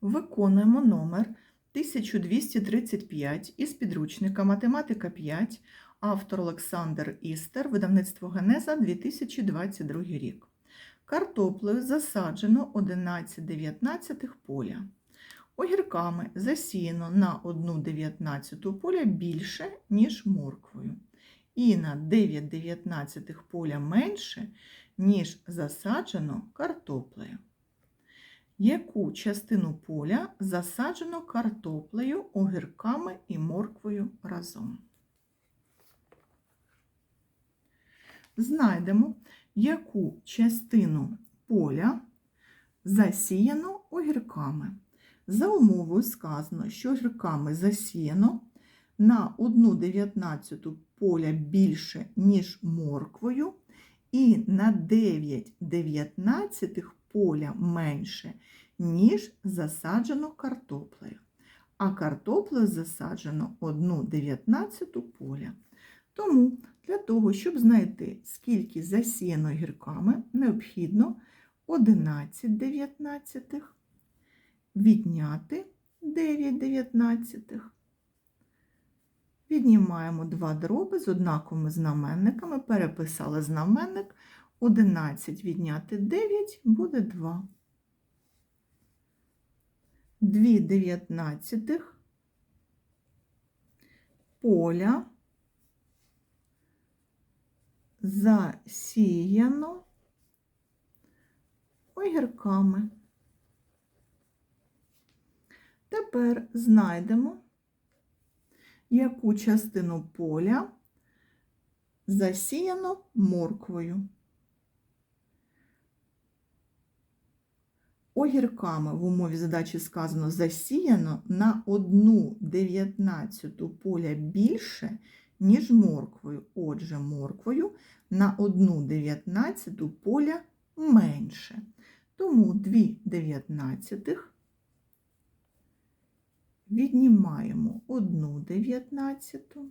Виконуємо номер 1235 із підручника Математика 5, автор Олександр Істер, видавництво Генеза 2022 рік. Картоплею засаджено 11,19 поля. Огірками засіяно на 1,19 поля більше, ніж морквою. І на 9,19 поля менше, ніж засаджено картоплею. Яку частину поля засаджено картоплею, огірками і морквою разом? Знайдемо, яку частину поля засіяно огірками. За умовою сказано, що огірками засіяно на 1,19 поля більше, ніж морквою, і на 9,19 поля менше, ніж засаджено картоплею. А картоплею засаджено 1,19 поля. Тому для того, щоб знайти, скільки засіяно гірками, необхідно 11 дев'ятнадцятих відняти 9 дев'ятнадцятих. Віднімаємо два дроби з однаковими знаменниками, переписали знаменник, 11 відняти 9 буде 2. 2 дев'ятнадцятих поля засіяно огірками. Тепер знайдемо, яку частину поля засіяно морквою. Огірками в умові задачі сказано засіяно на 1,19 поля більше, ніж морквою. Отже, морквою на 1,19 поля менше. Тому 2 дев'ятнадцятих віднімаємо 1 дев'ятнадцяту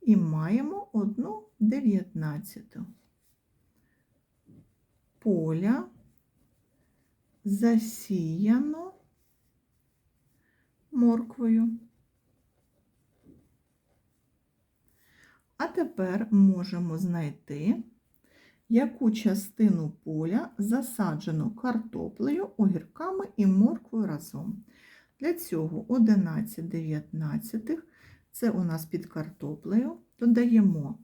і маємо 1 дев'ятнадцяту. Поля засіяно морквою. А тепер можемо знайти, яку частину поля засаджено картоплею, огірками і морквою разом. Для цього 11 дев'ятнадцятих – це у нас під картоплею, додаємо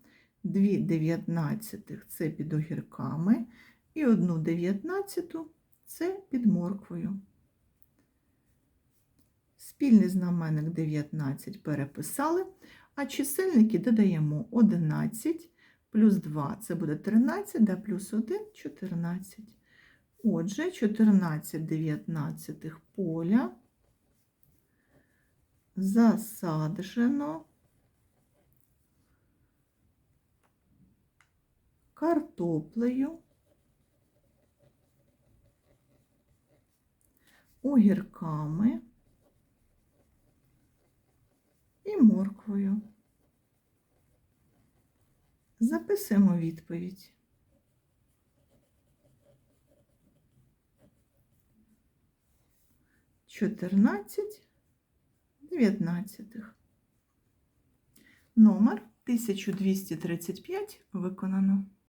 2 дев'ятнадцятих – це під огірками, і 1 дев'ятнадцяту – це під морквою. Спільний знаменник 19 переписали, а чисельники додаємо 11 плюс 2 це буде 13, да плюс 1 – 14. Отже, 14 дев'ятнадцятих поля засаджено картоплею, огірками і морквою. Записуємо відповідь. Чотирнадцять дев'ятнадцятих. Номер 1235 виконано.